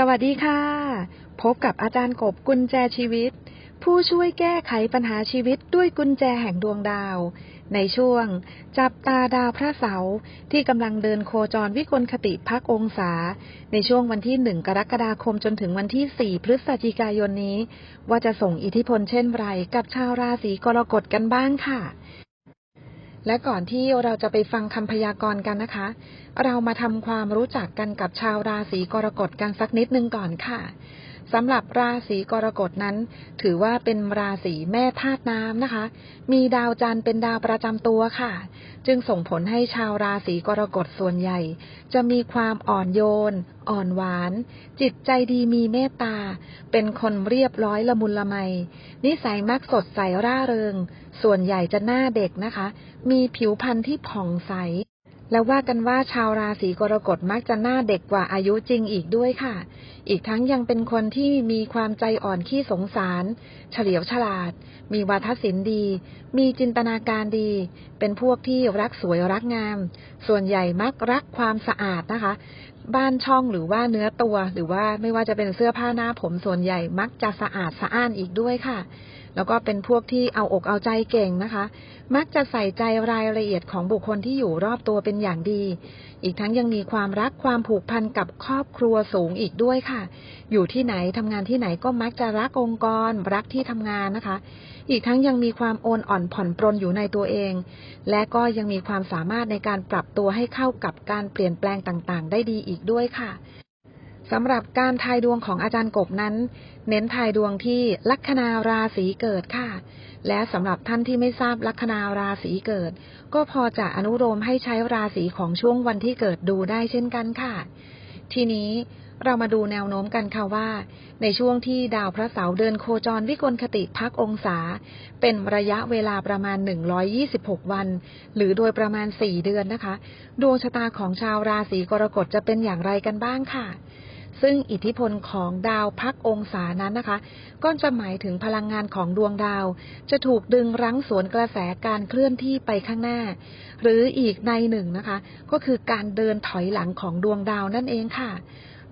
สวัสดีค่ะ พบกับอาจารย์กบกุญแจชีวิต ผู้ช่วยแก้ไขปัญหาชีวิตด้วยกุญแจแห่งดวงดาว ในช่วง จับตาดาวพระเสาร์ที่กำลังเดินโคจรวิกลคติพักองศา ในช่วงวันที่หนึ่งกรกฎาคมจนถึงวันที่สี่พฤศจิกายนนี้ ว่าจะส่งอิทธิพลเช่นไรกับชาวราศีกรกฎกันบ้างค่ะ และก่อนที่เราจะไปฟังคำพยากรณ์กันนะคะ เรามาทำความรู้จักกันกับชาวราศีกรกฎกันสักนิดนึงก่อนค่ะ สำหรับราศีกรกฎนั้น ถือว่าเป็นราศีแม่ธาตุน้ำนะคะ มีดาวจันทร์เป็นดาวประจำตัวค่ะ จึงส่งผลให้ชาวราศีกรกฎส่วนใหญ่ จะมีความอ่อนโยน อ่อนหวาน จิตใจดีมีเมตตา เป็นคนเรียบร้อยละมุนละไม นิสัยมักสดใสร่าเริง ส่วนใหญ่จะหน้าเด็กนะคะ มีผิวพรรณที่ผ่องใส และว่ากันว่าชาวราศีกรกฎมักจะหน้าเด็กกว่าอายุจริงอีกด้วยค่ะ อีกทั้งยังเป็นคนที่มีความใจอ่อนขี้สงสาร เฉลียวฉลาด มีวาทศิลป์ดี มีจินตนาการดี เป็นพวกที่รักสวยรักงาม ส่วนใหญ่มักรักความสะอาดนะคะ บ้านช่องหรือว่าเนื้อตัว หรือว่าไม่ว่าจะเป็นเสื้อผ้าหน้าผมส่วนใหญ่มักจะสะอาดสะอ้านอีกด้วยค่ะ แล้วก็เป็นพวกที่เอาอกเอาใจเก่งนะคะ มักจะใส่ใจรายละเอียดของบุคคลที่อยู่รอบตัวเป็นอย่างดี อีกทั้งยังมีความรักความผูกพันกับครอบครัวสูงอีกด้วยค่ะ อยู่ที่ไหนทำงานที่ไหนก็มักจะรักองค์กร รักที่ทำงานนะคะ อีกทั้งยังมีความโอนอ่อนผ่อนปรนอยู่ในตัวเอง และก็ยังมีความสามารถในการปรับตัวให้เข้ากับการเปลี่ยนแปลงต่างๆ ได้ดีอีกด้วยค่ะ สำหรับการทายดวงของอาจารย์กบนั้น เน้นทายดวงที่ลัคนาราศีเกิดค่ะ และสำหรับท่านที่ไม่ทราบลัคนาราศีเกิด ก็พอจะอนุโลมให้ใช้ราศีของช่วงวันที่เกิดดูได้เช่นกันค่ะ ทีนี้เรามาดูแนวโน้มกันค่ะว่า ในช่วงที่ดาวพระเสาร์เดินโคจรวิกลคติพักองศา เป็นระยะเวลาประมาณ 126 วัน หรือโดยประมาณ 4 เดือนนะคะ ดวงชะตาของชาวราศีกรกฎจะเป็นอย่างไรกันบ้างค่ะ ซึ่งอิทธิพลของดาวพักองศานั้นนะคะ ก็จะหมายถึงพลังงานของดวงดาว จะถูกดึงรั้งสวนกระแสการเคลื่อนที่ไปข้างหน้า หรืออีกในหนึ่งนะคะ ก็คือการเดินถอยหลังของดวงดาวนั่นเองค่ะ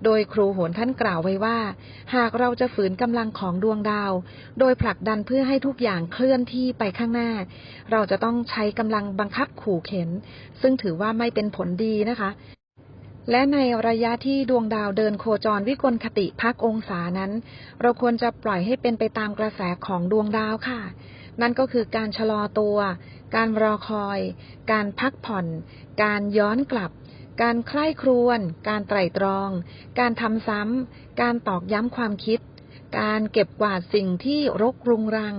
โดยครูโหนท่านกล่าวไว้ว่า หากเราจะฝืนกำลังของดวงดาว โดยผลักดันเพื่อให้ทุกอย่างเคลื่อนที่ไปข้างหน้า เราจะต้องใช้กำลังบังคับขู่เข็น ซึ่งถือว่าไม่เป็นผลดีนะคะ และในระยะที่ดวงดาวเดินโคจรวิกลคติพักองศานั้น เราควรจะปล่อยให้เป็นไปตามกระแสของดวงดาวค่ะ นั่นก็คือการชะลอตัว การรอคอย การพักผ่อน การย้อนกลับ การใคร่ครวญ การไตร่ตรอง การทำซ้ำ การตอกย้ำความคิด การเก็บกวาดสิ่งที่รกรุงรัง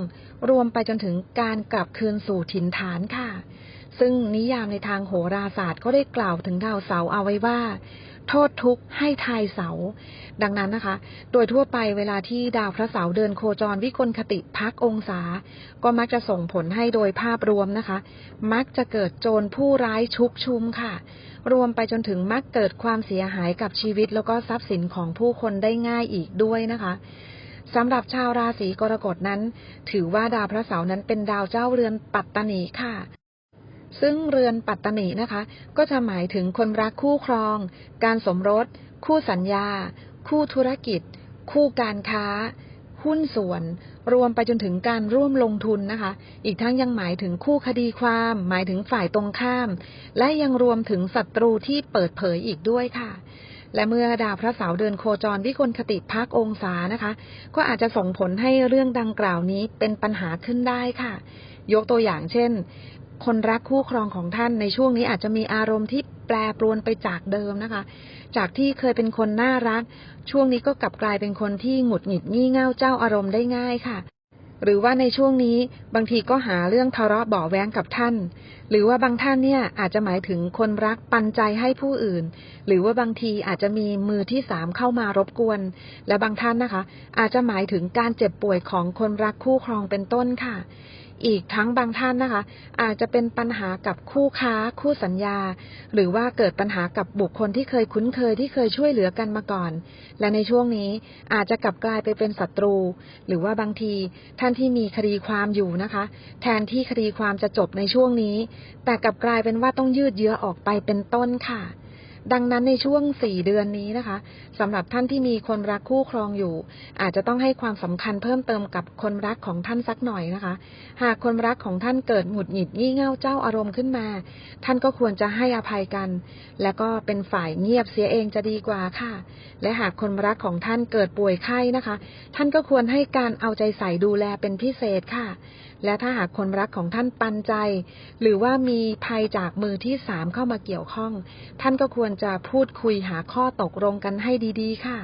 รวมไปจนถึงการกลับคืนสู่ถิ่นฐานค่ะ ซึ่งนิยามในทางโหราศาสตร์ก็ได้กล่าวถึงดาวเสาร์เอาไว้ว่า โทษทุกข์ให้ทายเสา ดังนั้นนะคะ โดยทั่วไปเวลาที่ดาวพระเสาร์เดินโคจรวิกลคติพักองศา ก็มักจะส่งผลให้โดยภาพรวมนะคะ มักจะเกิดโจรผู้ร้ายชุกชุมค่ะ รวมไปจนถึงมักเกิดความเสียหายกับชีวิตแล้วก็ทรัพย์สินของผู้คนได้ง่ายอีกด้วยนะคะสำหรับชาวราศีกรกฎนั้น ถือว่าดาวพระเสาร์นั้นเป็นดาวเจ้าเรือนปัตตนีค่ะ ซึ่งเรือนปัตตนีนะคะ ก็จะหมายถึงคนรักคู่ครอง การสมรส คู่สัญญา คู่ธุรกิจ คู่การค้า หุ้นส่วน รวมไปจนถึงการร่วมลงทุนนะคะ อีกทั้งยังหมายถึงคู่คดีความ หมายถึงฝ่ายตรงข้าม และยังรวมถึงศัตรูที่เปิดเผยอีกด้วยค่ะและเมื่อดาวพระเสาร์เดินโคจรวิกลคติพักองศานะคะ ก็อาจจะส่งผลให้เรื่องดังกล่าวนี้เป็นปัญหาขึ้นได้ค่ะ ยกตัวอย่างเช่น คนรักคู่ครองของท่านในช่วงนี้อาจจะมีอารมณ์ที่แปรปรวนไปจากเดิมนะคะ จากที่เคยเป็นคนน่ารัก ช่วงนี้ก็กลับกลายเป็นคนที่หงุดหงิดงี่เง่าเจ้าอารมณ์ได้ง่ายค่ะ หรือว่าในช่วงนี้บางทีก็หาเรื่องทะเลาะเบาะแว้งกับท่าน หรือว่าบางท่านเนี่ยอาจจะหมายถึงคนรักปันใจให้ผู้อื่น หรือว่าบางทีอาจจะมีมือที่สามเข้ามารบกวน และบางท่านนะคะ อาจจะหมายถึงการเจ็บป่วยของคนรักคู่ครองเป็นต้นค่ะ อีกทั้งบางท่านนะคะ อาจจะเป็นปัญหากับคู่ค้าคู่สัญญา หรือว่าเกิดปัญหากับบุคคลที่เคยคุ้นเคยที่เคยช่วยเหลือกันมาก่อน และในช่วงนี้อาจจะกลับกลายไปเป็นศัตรู หรือว่าบางทีท่านที่มีคดีความอยู่นะคะ แทนที่คดีความจะจบในช่วงนี้ แต่กลับกลายเป็นว่าต้องยืดเยื้อออกไปเป็นต้นค่ะดังนั้นในช่วงสี่เดือนนี้นะคะ สำหรับท่านที่มีคนรักคู่ครองอยู่ อาจจะต้องให้ความสำคัญเพิ่มเติมกับคนรักของท่านสักหน่อยนะคะ หากคนรักของท่านเกิดหงุดหงิดงี่เง่าเจ้าอารมณ์ขึ้นมา ท่านก็ควรจะให้อภัยกัน แล้วก็เป็นฝ่ายเงียบเสียเองจะดีกว่าค่ะ และหากคนรักของท่านเกิดป่วยไข้นะคะ ท่านก็ควรให้การเอาใจใส่ดูแลเป็นพิเศษค่ะ และถ้าหากคนรักของท่านปันใจ หรือว่ามีภัยจากมือที่สามเข้ามาเกี่ยวข้อง ท่านก็ควรจะพูดคุยหาข้อตกลงกันให้ดีๆ ค่ะ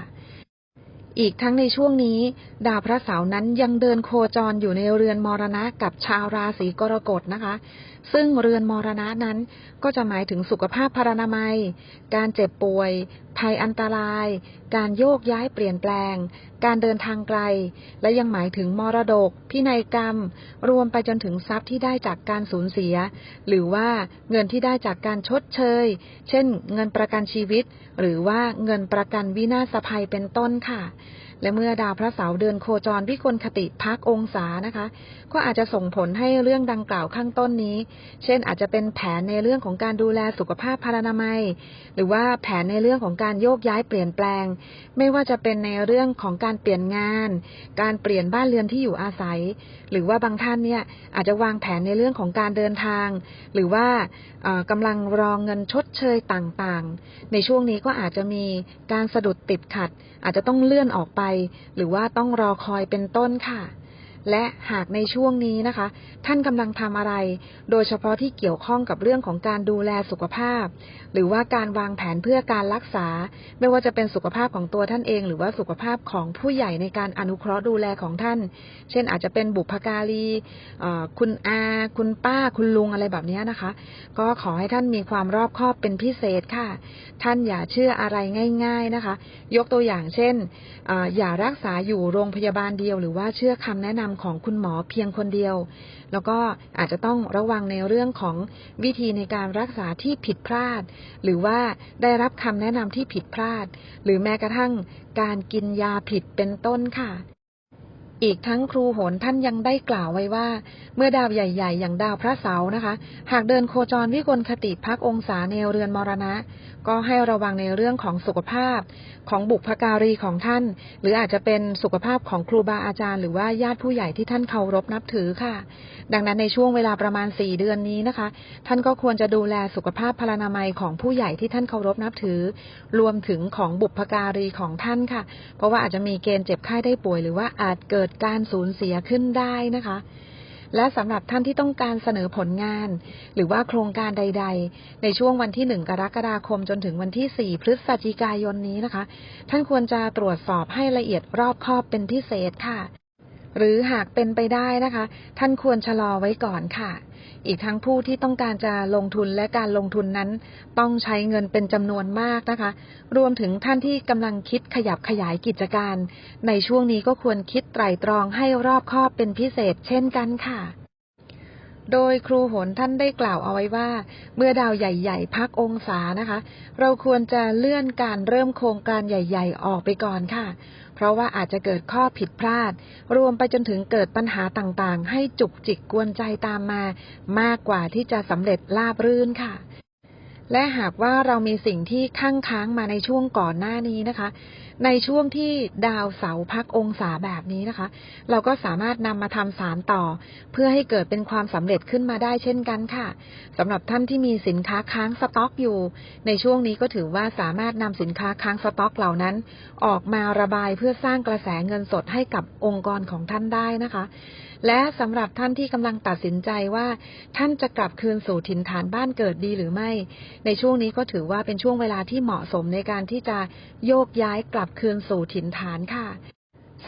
อีกทั้งในช่วงนี้ ดาวพระเสาร์นั้นยังเดินโคจรอยู่ในเรือนมรณะกับชาวราศีกรกฎนะคะ ซึ่งเรือนมรณะนั้นก็จะหมายถึงสุขภาพพรรณนามัย การเจ็บป่วย ภัยอันตราย การโยกย้ายเปลี่ยนแปลง การเดินทางไกล และยังหมายถึงมรดก พินัยกรรม รวมไปจนถึงทรัพย์ที่ได้จากการสูญเสีย หรือว่าเงินที่ได้จากการชดเชย เช่น เงินประกันชีวิต หรือว่าเงินประกันวินาศภัยเป็นต้นค่ะ และเมื่อดาวพระเสาร์เดินโคจรวิกลคติพักองศานะคะ ก็อาจจะส่งผลให้เรื่องดังกล่าวข้างต้นนี้ เช่นอาจจะเป็นแผนในเรื่องของการดูแลสุขภาพพรรณนามัย หรือว่าแผนในเรื่องของการโยกย้ายเปลี่ยนแปลง ไม่ว่าจะเป็นในเรื่องของการเปลี่ยนงาน การเปลี่ยนบ้านเรือนที่อยู่อาศัย หรือว่าบางท่านเนี่ยอาจจะวางแผนในเรื่องของการเดินทาง หรือว่าเอ่อกำลังรองเงินชดเชยต่างๆ ในช่วงนี้ก็อาจจะมีการสะดุดติดขัด อาจจะต้องเลื่อนออกไปหรือว่าต้องรอคอยเป็นต้นค่ะ และหากในช่วงนี้นะคะ ท่านกำลังทำอะไร โดยเฉพาะที่เกี่ยวข้องกับเรื่องของการดูแลสุขภาพ หรือว่าการวางแผนเพื่อการรักษา ไม่ว่าจะเป็นสุขภาพของตัวท่านเอง หรือว่าสุขภาพของผู้ใหญ่ในการอนุเคราะห์ดูแลของท่าน เช่นอาจจะเป็นบุพการีคุณอา คุณป้า คุณลุงอะไรแบบนี้นะคะ ก็ขอให้ท่านมีความรอบคอบเป็นพิเศษค่ะ ท่านอย่าเชื่ออะไรง่าย ๆนะคะ ยกตัวอย่างเช่นออย่ารักษาอยู่โรงพยาบาลเดียว หรือว่าเชื่อคำแนะนำของคุณหมอเพียงคนเดียว แล้วก็อาจจะต้องระวังในเรื่องของวิธีในการรักษาที่ผิดพลาด หรือว่าได้รับคำแนะนำที่ผิดพลาด หรือแม้กระทั่งการกินยาผิดเป็นต้นค่ะ อีกทั้งครูโหนท่านยังได้กล่าวไว้ว่า เมื่อดาวใหญ่ ๆ อย่างดาวพระเสาร์นะคะ หากเดินโคจรวิกลคติพักองศาในเรือนมรณะ ก็ให้ระวังในเรื่องของสุขภาพ ของบุพการีของท่าน หรืออาจจะเป็นสุขภาพของครูบาอาจารย์ หรือว่าญาติผู้ใหญ่ที่ท่านเคารพนับถือค่ะ ดังนั้นในช่วงเวลาประมาณ 4 เดือนนี้นะคะ ท่านก็ควรจะดูแลสุขภาพพลานามัยของผู้ใหญ่ที่ท่านเคารพนับถือ รวมถึงของบุพการีของท่านค่ะ เพราะว่าอาจจะมีเกณฑ์เจ็บไข้ได้ป่วยหรือว่าอาจเกิดดการสูญเสียขึ้นได้นะคะ และสำหรับท่านที่ต้องการเสนอผลงาน หรือว่าโครงการใด ๆ ในช่วงวันที่ 1 กรกฎาคมจนถึงวันที่ 4 พฤศจิกายนนี้นะคะ ท่านควรจะตรวจสอบให้ละเอียดรอบคอบเป็นพิเศษค่ะ หรือหากเป็นไปได้นะคะ ท่านควรชะลอไว้ก่อนค่ะ อีกทั้งผู้ที่ต้องการจะลงทุนและการลงทุนนั้น ต้องใช้เงินเป็นจำนวนมากนะคะ รวมถึงท่านที่กำลังคิดขยับขยายกิจการ ในช่วงนี้ก็ควรคิดไตร่ตรองให้รอบคอบเป็นพิเศษเช่นกันค่ะ โดยครูโหนท่านได้กล่าวเอาไว้ว่า เมื่อดาวใหญ่ ๆ พักองศานะคะ เราควรจะเลื่อนการเริ่มโครงการใหญ่ ๆ ออกไปก่อนค่ะ เพราะว่าอาจจะเกิดข้อผิดพลาด รวมไปจนถึงเกิดปัญหาต่างๆ ให้จุกจิกกวนใจตามมา มากกว่าที่จะสำเร็จราบรื่นค่ะ และหากว่าเรามีสิ่งที่ข้างค้างมาในช่วงก่อนหน้านี้นะคะ ในช่วงที่ดาวเสาร์พักองศาแบบนี้นะคะ เราก็สามารถนำมาทำสารต่อ เพื่อให้เกิดเป็นความสำเร็จขึ้นมาได้เช่นกันค่ะสำหรับท่านที่มีสินค้าค้างสต็อกอยู่ ในช่วงนี้ก็ถือว่าสามารถนำสินค้าค้างสต็อกเหล่านั้น ออกมาระบายเพื่อสร้างกระแสเงินสดให้กับองค์กรของท่านได้นะคะและสำหรับท่านที่กำลังตัดสินใจว่า ท่านจะกลับคืนสู่ถิ่นฐานบ้านเกิดดีหรือไม่ ในช่วงนี้ก็ถือว่าเป็นช่วงเวลาที่เหมาะสมในการที่จะโยกย้ายกลับคืนสู่ถิ่นฐานค่ะ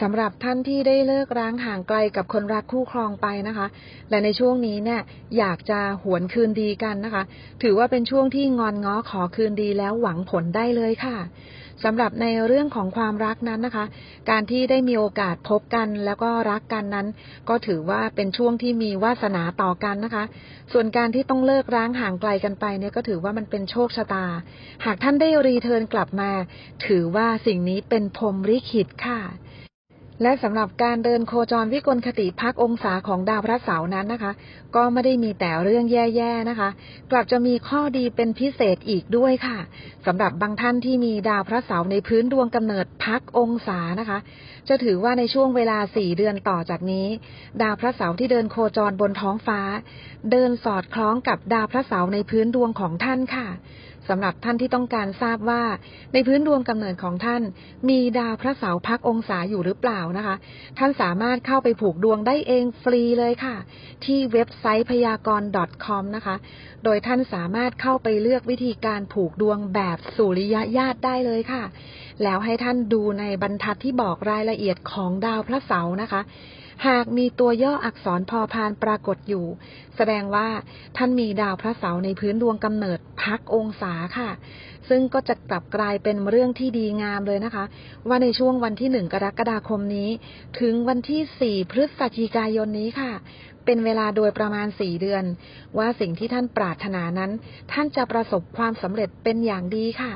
สำหรับท่านที่ได้เลิกร้างห่างไกลกับคนรักคู่ครองไปนะคะ และในช่วงนี้เนี่ยอยากจะหวนคืนดีกันนะคะ ถือว่าเป็นช่วงที่งอนง้อขอคืนดีแล้วหวังผลได้เลยค่ะ สำหรับในเรื่องของความรักนั้นนะคะ การที่ได้มีโอกาสพบกันแล้วก็รักกันนั้น ก็ถือว่าเป็นช่วงที่มีวาสนาต่อกันนะคะ ส่วนการที่ต้องเลิกร้างห่างไกลกันไปเนี่ยก็ถือว่ามันเป็นโชคชะตา หากท่านได้รีเทิร์นกลับมา ถือว่าสิ่งนี้เป็นพรมลิขิตค่ะ และสำหรับการเดินโคจรวิกลคติพักองศาของดาวพระเสาร์นั้นนะคะ ก็ไม่ได้มีแต่เรื่องแย่ๆนะคะ กลับจะมีข้อดีเป็นพิเศษอีกด้วยค่ะสำหรับบางท่านที่มีดาวพระเสาร์ในพื้นดวงกำเนิดพักองศานะคะ จะถือว่าในช่วงเวลาสี่เดือนต่อจากนี้ ดาวพระเสาร์ที่เดินโคจรบนท้องฟ้า เดินสอดคล้องกับดาวพระเสาร์ในพื้นดวงของท่านค่ะ สำหรับท่านที่ต้องการทราบว่า ในพื้นดวงกำเนิดของท่าน มีดาวพระเสาร์พักองศาอยู่หรือเปล่านะคะ ท่านสามารถเข้าไปผูกดวงได้เองฟรีเลยค่ะ ที่เว็บไซต์พยากรณ์ .com นะคะ โดยท่านสามารถเข้าไปเลือกวิธีการผูกดวงแบบสุริยะญาติได้เลยค่ะ แล้วให้ท่านดูในบรรทัดที่บอกรายละเอียดของดาวพระเสาร์นะคะ หากมีตัวย่ออักษรพอพานปรากฏอยู่ แสดงว่าท่านมีดาวพระเสาร์ในพื้นดวงกำเนิดพักองศาค่ะ ซึ่งก็จะกลับกลายเป็นเรื่องที่ดีงามเลยนะคะ ว่าในช่วงวันที่หนึ่งกรกฎาคมนี้ ถึงวันที่สี่พฤศจิกายนนี้ค่ะ เป็นเวลาโดยประมาณสี่เดือน ว่าสิ่งที่ท่านปรารถนานั้น ท่านจะประสบความสำเร็จเป็นอย่างดีค่ะ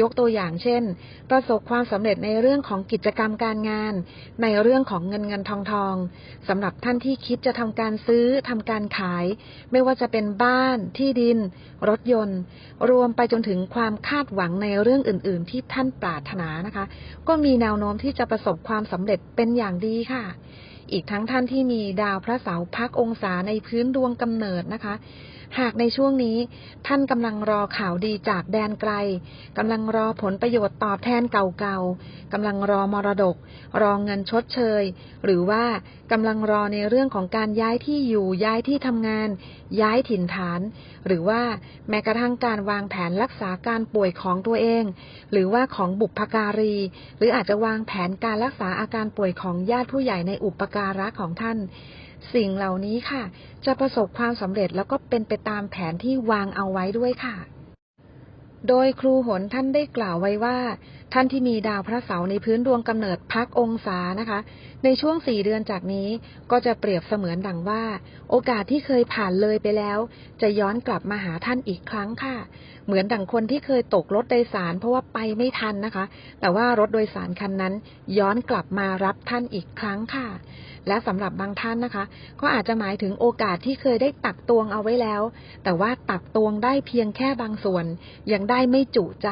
ยกตัวอย่างเช่น ประสบความสำเร็จในเรื่องของกิจกรรมการงาน ในเรื่องของเงินเงินทองทองสำหรับท่านที่คิดจะทำการซื้อทำการขาย ไม่ว่าจะเป็นบ้านที่ดิน รถยนต์ รวมไปจนถึงความาดหวังในเรื่องอื่น ๆ ที่ท่านปรารถนานะคะ ก็มีแนวโน้มที่จะประสบความสำเร็จเป็นอย่างดีค่ะ อีกทั้งท่านที่มีดาวพระเสาร์พักองศาในพื้นดวงกำเนิดนะคะ หากในช่วงนี้ท่านกำลังรอข่าวดีจากแดนไกลกำลังรอผลประโยชน์ตอบแทนเก่าๆกำลังรอมรดก รอเงินชดเชย หรือว่ากำลังรอในเรื่องของการย้ายที่อยู่ย้ายที่ทำงาน ย้ายถิ่นฐาน หรือว่าแม้กระทั่งการวางแผนรักษาการป่วยของตัวเอง หรือว่าของบุพการี หรืออาจจะวางแผนการรักษาอาการป่วยของญาติผู้ใหญ่ในอุปการการะของท่าน สิ่งเหล่านี้ค่ะ จะประสบความสำเร็จแล้วก็เป็นไปตามแผนที่วางเอาไว้ด้วยค่ะ โดยครูหนท่านได้กล่าวไว้ว่า ท่านที่มีดาวพระเสาร์ในพื้นดวงกำเนิดพักองศานะคะ ในช่วงสี่เดือนจากนี้ก็จะเปรียบเสมือนดังว่า โอกาสที่เคยผ่านเลยไปแล้ว จะย้อนกลับมาหาท่านอีกครั้งค่ะ เหมือนดังคนที่เคยตกรถโดยสาร เพราะว่าไปไม่ทันนะคะ แต่ว่ารถโดยสารคันนั้น ย้อนกลับมารับท่านอีกครั้งค่ะ และสำหรับบางท่านนะคะ ก็อาจจะหมายถึงโอกาสที่เคยได้ตักตวงเอาไว้แล้ว แต่ว่าตักตวงได้เพียงแค่บางส่วน ยังได้ไม่จุใจ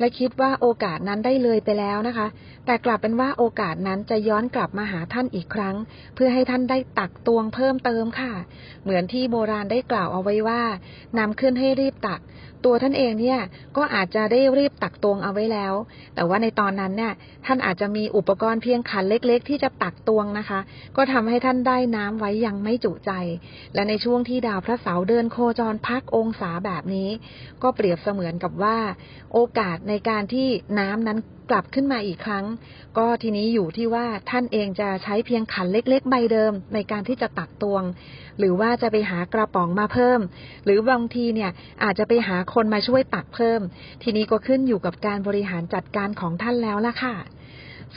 และคิดว่าโอกาสนั้นได้เลยไปแล้วนะคะ แต่กลับเป็นว่าโอกาสนั้นจะย้อนกลับมาหาท่านอีกครั้ง เพื่อให้ท่านได้ตักตวงเพิ่มเติมค่ะ เหมือนที่โบราณได้กล่าวเอาไว้ว่านำขึ้นให้รีบตัก ตัวท่านเองเนี่ยก็อาจจะได้รีบตักตวงเอาไว้แล้ว แต่ว่าในตอนนั้นเนี่ยท่านอาจจะมีอุปกรณ์เพียงขันเล็ก ๆ ที่จะตักตวงนะคะ ก็ทำให้ท่านได้น้ำไว้ยังไม่จุใจ และในช่วงที่ดาวพระเสาร์เดินโคจรพักองศาแบบนี้ ก็เปรียบเสมือนกับว่า โอกาสในการที่น้ำนั้น กลับขึ้นมาอีกครั้ง ก็ทีนี้อยู่ที่ว่าท่านเองจะใช้เพียงขันเล็ก ๆ ใบเดิม ในการที่จะตักตวง หรือว่าจะไปหากระป๋องมาเพิ่ม หรือบางทีเนี่ยอาจจะไปหาคนมาช่วยตักเพิ่ม ทีนี้ก็ขึ้นอยู่กับการบริหารจัดการของท่านแล้วล่ะค่ะ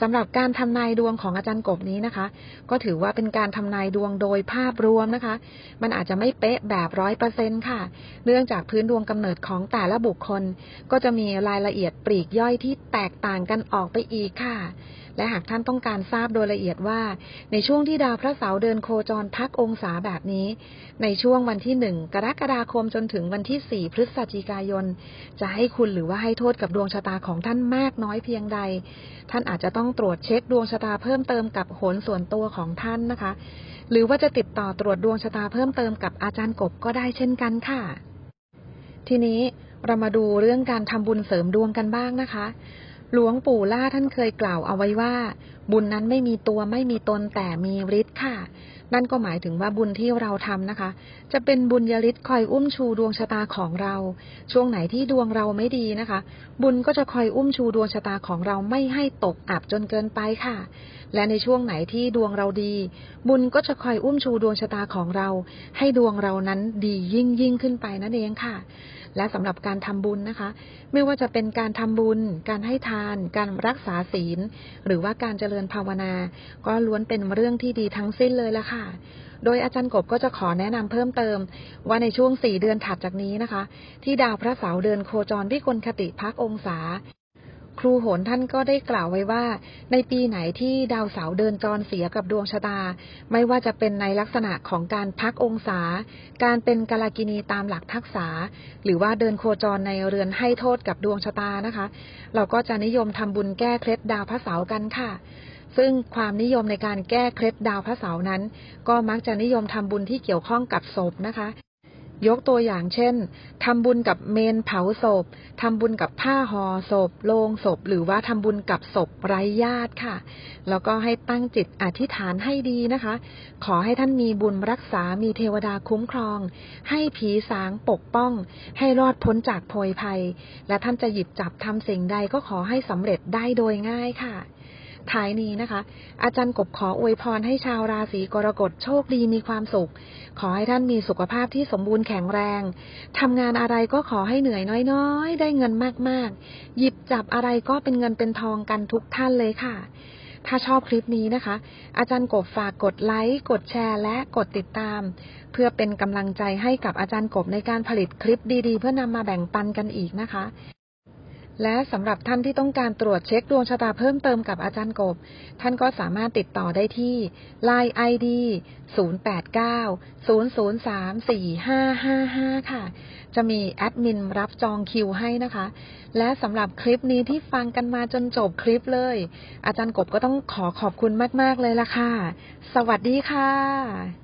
สำหรับการทำนายดวงของอาจารย์กบนี้นะคะ ก็ถือว่าเป็นการทำนายดวงโดยภาพรวมนะคะ มันอาจจะไม่เป๊ะแบบร้อยเปอร์เซ็นค่ะ เนื่องจากพื้นดวงกำเนิดของแต่ละบุคคล ก็จะมีรายละเอียดปลีกย่อยที่แตกต่างกันออกไปอีกค่ะ และหากท่านต้องการทราบโดยละเอียดว่า ในช่วงที่ดาวพระเสาร์เดินโคจรพักองศาแบบนี้ ในช่วงวันที่หนึ่งกรกฎาคมจนถึงวันที่สี่พฤศจิกายน จะให้คุณหรือว่าให้โทษกับดวงชะตาของท่านมากน้อยเพียงใด ท่านอาจจะต้องตรวจเช็คดวงชะตาเพิ่มเติมกับโหนส่วนตัวของท่านนะคะ หรือว่าจะติดต่อตรวจดวงชะตาเพิ่มเติมกับอาจารย์กบก็ได้เช่นกันค่ะ ทีนี้เรามาดูเรื่องการทำบุญเสริมดวงกันบ้างนะคะ หลวงปู่ล่าท่านเคยกล่าวเอาไว้ว่า บุญนั้นไม่มีตัวไม่มีตนแต่มีฤทธิ์ค่ะ นั่นก็หมายถึงว่าบุญที่เราทำนะคะ จะเป็นบุญยฤทธิ์คอยอุ้มชูดวงชะตาของเรา ช่วงไหนที่ดวงเราไม่ดีนะคะ บุญก็จะคอยอุ้มชูดวงชะตาของเราไม่ให้ตกอับจนเกินไปค่ะ และในช่วงไหนที่ดวงเราดี บุญก็จะคอยอุ้มชูดวงชะตาของเรา ให้ดวงเรานั้นดียิ่งยิ่งขึ้นไปนั่นเองค่ะ และสำหรับการทำบุญนะคะ ไม่ว่าจะเป็นการทำบุญ การให้ทาน การรักษาศีล หรือว่าการเจริญภาวนา ก็ล้วนเป็นเรื่องที่ดีทั้งสิ้นเลยละค่ะโดยอาจารย์กบก็จะขอแนะนำเพิ่มเติม ว่าในช่วงสี่เดือนถัดจากนี้นะคะ ที่ดาวพระเสาร์เดินโคจรวิกลคติพักองศา ครูโหนท่านก็ได้กล่าวไว้ว่า ในปีไหนที่ดาวเสาร์เดินจรเสียกับดวงชะตา ไม่ว่าจะเป็นในลักษณะของการพักองศา การเป็นกาลกินีตามหลักทักษะหรือว่าเดินโคจรในเรือนให้โทษกับดวงชะตานะคะ เราก็จะนิยมทำบุญแก้เคล็ดดาวพระเสาร์กันค่ะซึ่งความนิยมในการแก้เคล็ดดาวพระเสาร์นั้น ก็มักจะนิยมทำบุญที่เกี่ยวข้องกับศพนะคะ ยกตัวอย่างเช่นทำบุญกับเมนเผาศพทำบุญกับผ้าห่อศพโลงศพ หรือว่าทำบุญกับศพไร้ญาติค่ะ แล้วก็ให้ตั้งจิตอธิษฐานให้ดีนะคะ ขอให้ท่านมีบุญรักษามีเทวดาคุ้มครอง ให้ผีสางปกป้อง ให้รอดพ้นจากโพยภัย และท่านจะหยิบจับทำสิ่งใดก็ขอให้สำเร็จได้โดยง่ายค่ะ ท้ายนี้นะคะ อาจารย์กบขออวยพรให้ชาวราศีกรกฎโชคดีมีความสุข ขอให้ท่านมีสุขภาพที่สมบูรณ์แข็งแรงทำงานอะไรก็ขอให้เหนื่อยน้อยๆ ได้เงินมากๆ หยิบจับอะไรก็เป็นเงินเป็นทองกันทุกท่านเลยค่ะถ้าชอบคลิปนี้นะคะ อาจารย์กบฝากกดไลค์ กดแชร์ และกดติดตาม เพื่อเป็นกำลังใจให้กับอาจารย์กบในการผลิตคลิปดีๆ เพื่อนำมาแบ่งปันกันอีกนะคะ และสำหรับท่านที่ต้องการตรวจเช็คดวงชะตาเพิ่มเติมกับอาจารย์กบ ท่านก็สามารถติดต่อได้ที่ Line ID 0890034555 ค่ะ จะมีแอดมินรับจองคิวให้นะคะ และสำหรับคลิปนี้ที่ฟังกันมาจนจบคลิปเลย อาจารย์กบก็ต้องขอขอบคุณมาก ๆ เลยล่ะค่ะ สวัสดีค่ะ